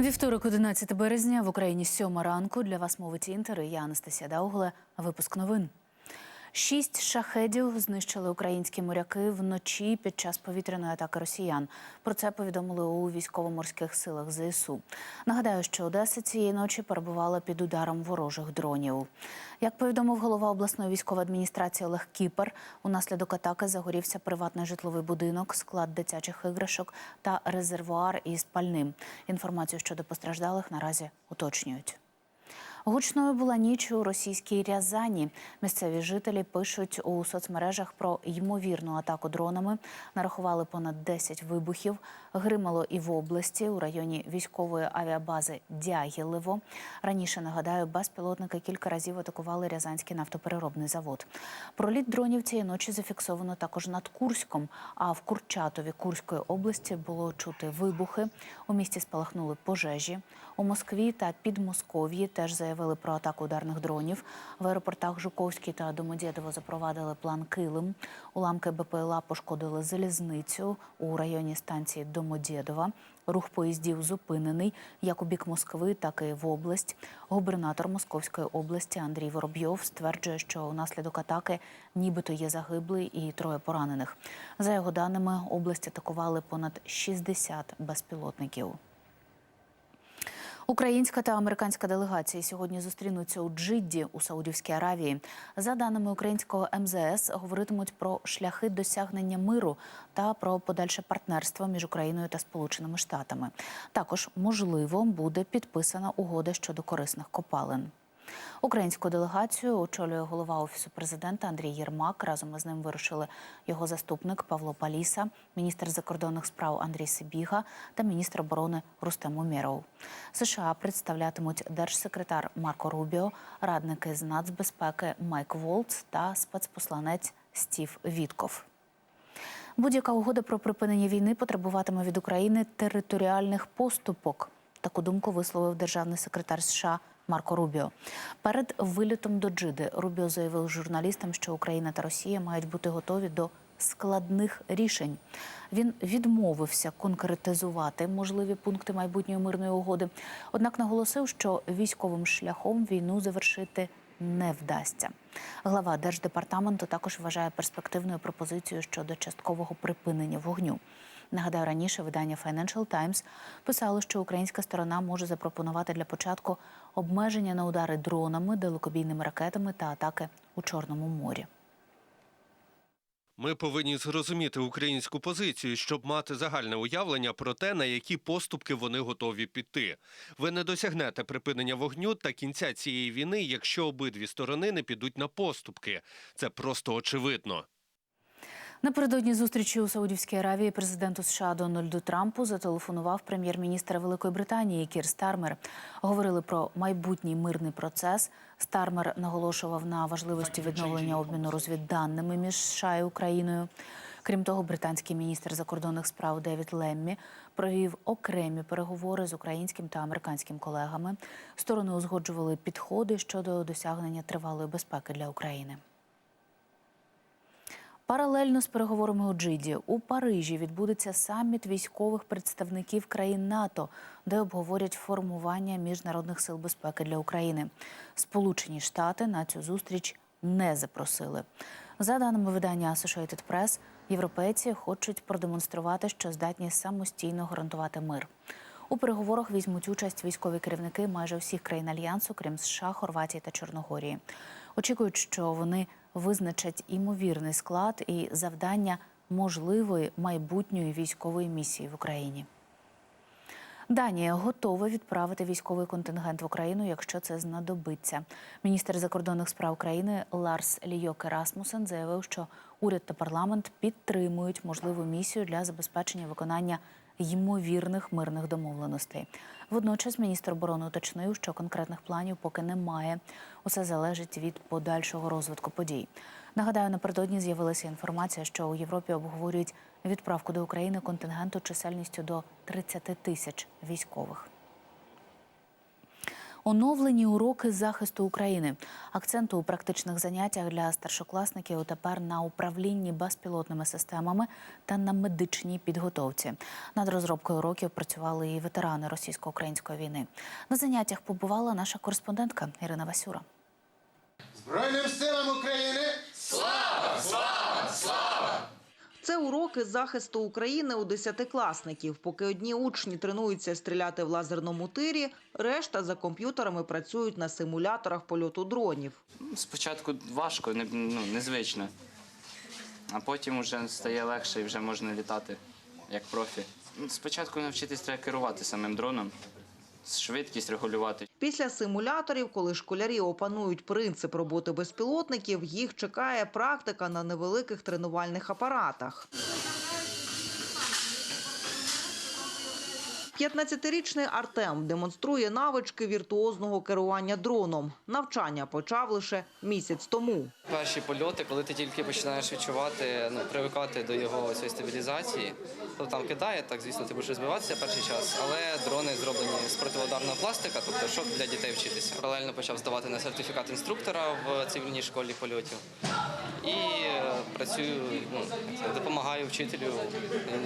Вівторок, 11 березня, в Україні сьома ранку. Для вас мовить Інтер. Я Анастасія Даугле. Випуск новин. Шість шахедів знищили українські моряки вночі під час повітряної атаки росіян. Про це повідомили у військово-морських силах ЗСУ. Нагадаю, що Одеса цієї ночі перебувала під ударом ворожих дронів. Як повідомив голова обласної військової адміністрації Олег Кіпер, унаслідок атаки загорівся приватний житловий будинок, склад дитячих іграшок та резервуар із пальним. Інформацію щодо постраждалих наразі уточнюють. Гучною була ніч у російській Рязані. Місцеві жителі пишуть у соцмережах про ймовірну атаку дронами. Нарахували понад 10 вибухів. Гримало і в області у районі військової авіабази Дягілево. Раніше нагадаю, безпілотники кілька разів атакували Рязанський нафтопереробний завод. Проліт дронів цієї ночі зафіксовано також над Курськом. А в Курчатові Курської області було чути вибухи. У місті спалахнули пожежі. У Москві та Підмосков'ї теж заявили про атаку ударних дронів. В аеропортах Жуковський та Домодєдово запровадили план Килим. Уламки БПЛА пошкодили залізницю у районі станції Домодєдова. Рух поїздів зупинений як у бік Москви, так і в область. Губернатор Московської області Андрій Воробйов стверджує, що унаслідок атаки нібито є загиблий і троє поранених. За його даними, область атакували понад 60 безпілотників. Українська та американська делегації сьогодні зустрінуться у Джидді у Саудівській Аравії. За даними українського МЗС, говоритимуть про шляхи досягнення миру та про подальше партнерство між Україною та Сполученими Штатами. Також можливо буде підписана угода щодо корисних копалин. Українську делегацію очолює голова офісу президента Андрій Єрмак. Разом із ним вирушили його заступник Павло Паліса, міністр закордонних справ Андрій Сибіга та міністр оборони Рустем Умєров. США представлятимуть держсекретар Марко Рубіо, радники з нацбезпеки Майк Волц та спецпосланець Стів Вітков. Будь-яка угода про припинення війни потребуватиме від України територіальних поступок. Таку думку висловив державний секретар США Марко Рубіо. Перед вилітом до Джиди Рубіо заявив журналістам, що Україна та Росія мають бути готові до складних рішень. Він відмовився конкретизувати можливі пункти майбутньої мирної угоди. Однак наголосив, що військовим шляхом війну завершити не вдасться. Глава держдепартаменту також вважає перспективною пропозицію щодо часткового припинення вогню. Нагадаю, раніше видання Financial Times писало, що українська сторона може запропонувати для початку обмеження на удари дронами, далекобійними ракетами та атаки у Чорному морі. Ми повинні зрозуміти українську позицію, щоб мати загальне уявлення про те, на які поступки вони готові піти. Ви не досягнете припинення вогню та кінця цієї війни, якщо обидві сторони не підуть на поступки. Це просто очевидно. Напередодні зустрічі у Саудівській Аравії президенту США Дональду Трампу зателефонував прем'єр-міністр Великої Британії Кір Стармер. Говорили про майбутній мирний процес. Стармер наголошував на важливості відновлення обміну розвідданими між США і Україною. Крім того, британський міністр закордонних справ Девід Леммі провів окремі переговори з українським та американським колегами. Сторони узгоджували підходи щодо досягнення тривалої безпеки для України. Паралельно з переговорами у Джиді у Парижі відбудеться саміт військових представників країн НАТО, де обговорять формування міжнародних сил безпеки для України. Сполучені Штати на цю зустріч не запросили. За даними видання Associated Press, європейці хочуть продемонструвати, що здатні самостійно гарантувати мир. У переговорах візьмуть участь військові керівники майже всіх країн альянсу, крім США, Хорватії та Чорногорії. Очікують, що вони визначать імовірний склад і завдання можливої майбутньої військової місії в Україні. Данія готова відправити військовий контингент в Україну, якщо це знадобиться. Міністр закордонних справ країни Ларс Лійоке Расмусен заявив, що уряд та парламент підтримують можливу місію для забезпечення виконання ймовірних мирних домовленостей. Водночас міністр оборони уточнив, що конкретних планів поки немає. Усе залежить від подальшого розвитку подій. Нагадаю, напередодні з'явилася інформація, що у Європі обговорюють відправку до України контингенту чисельністю до 30 тисяч військових. Оновлені уроки захисту України. Акценту у практичних заняттях для старшокласників тепер на управлінні безпілотними системами та на медичній підготовці. Над розробкою уроків працювали і ветерани російсько-української війни. На заняттях побувала наша кореспондентка Ірина Васюра. Збройним силам України! Це уроки захисту України у десятикласників. Поки одні учні тренуються стріляти в лазерному тирі, решта за комп'ютерами працюють на симуляторах польоту дронів. Спочатку важко, ну, незвично. А потім вже стає легше і вже можна літати як профі. Ну, Спочатку навчитись треба керувати самим дроном, швидкість регулювати. Після симуляторів, коли школярі опанують принцип роботи безпілотників, їх чекає практика на невеликих тренувальних апаратах. 15-річний Артем демонструє навички віртуозного керування дроном. Навчання почав лише місяць тому. Перші польоти, коли ти тільки починаєш відчувати, ну, привикати до його цієї стабілізації, то там кидає, так звісно, ти будеш розбиватися перший час, але дрони зроблені з противоударного пластика, тобто щоб для дітей вчитися. Паралельно почав здавати на сертифікат інструктора в цивільній школі польотів і працюю, ну, допомагаю вчителю е,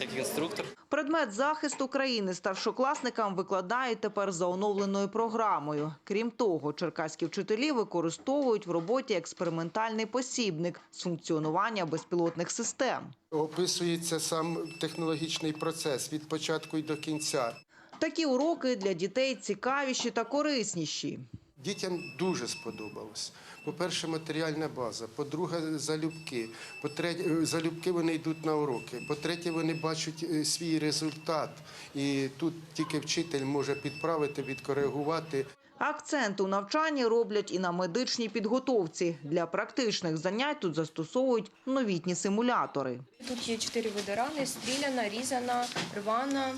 як інструктор. Предмет захисту країни старшокласникам викладають тепер за оновленою програмою. Крім того, черкаські вчителі використовують в роботі експериментальний посібник з функціонування безпілотних систем. Описується сам технологічний процес від початку й до кінця. Такі уроки для дітей цікавіші та корисніші. Дітям дуже сподобалось. По-перше, матеріальна база. По-друге, залюбки. По-третє, залюбки вони йдуть на уроки. По-третє, вони бачать е, свій результат. І тут тільки вчитель може підправити, відкоригувати. Акцент у навчанні роблять і на медичній підготовці. Для практичних занять тут застосовують новітні симулятори. Тут є чотири види рани: стріляна, різана, рвана.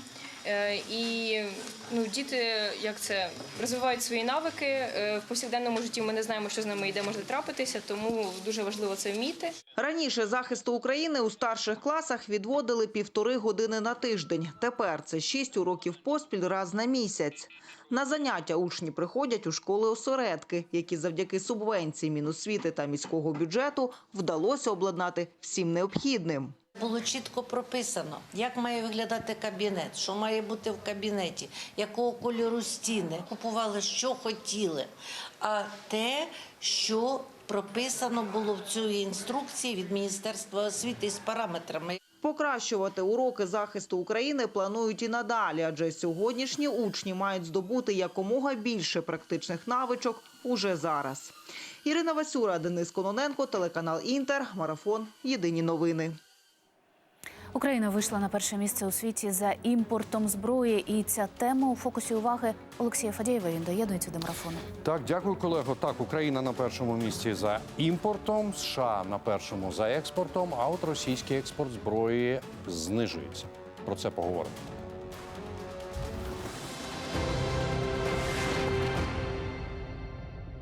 Е, І ну, діти як це розвивають свої навики Е, в повсякденному житті. Ми не знаємо, що з ними йде може трапитися, тому дуже важливо це вміти. Раніше захисту України у старших класах відводили півтори години на тиждень. Тепер це шість уроків поспіль раз на місяць. На заняття учні приходять у школи осередки, які завдяки субвенції Міносвіти та міського бюджету вдалося обладнати всім необхідним. Було чітко прописано, як має виглядати кабінет, що має бути в кабінеті, якого кольору стіни. Купували, що хотіли. А те, що прописано було в цій інструкції від Міністерства освіти з параметрами. Покращувати уроки захисту України планують і надалі, адже сьогоднішні учні мають здобути якомога більше практичних навичок уже зараз. Ірина Васюра, Денис Кононенко, телеканал Інтер, марафон. Єдині новини. Україна вийшла на перше місце у світі за імпортом зброї, і ця тема у фокусі уваги Олексія Фадєєва. Він доєднується до марафону. Так, дякую, колего. Так, Україна на першому місці за імпортом, США на першому за експортом, а от російський експорт зброї знижується. Про це поговоримо.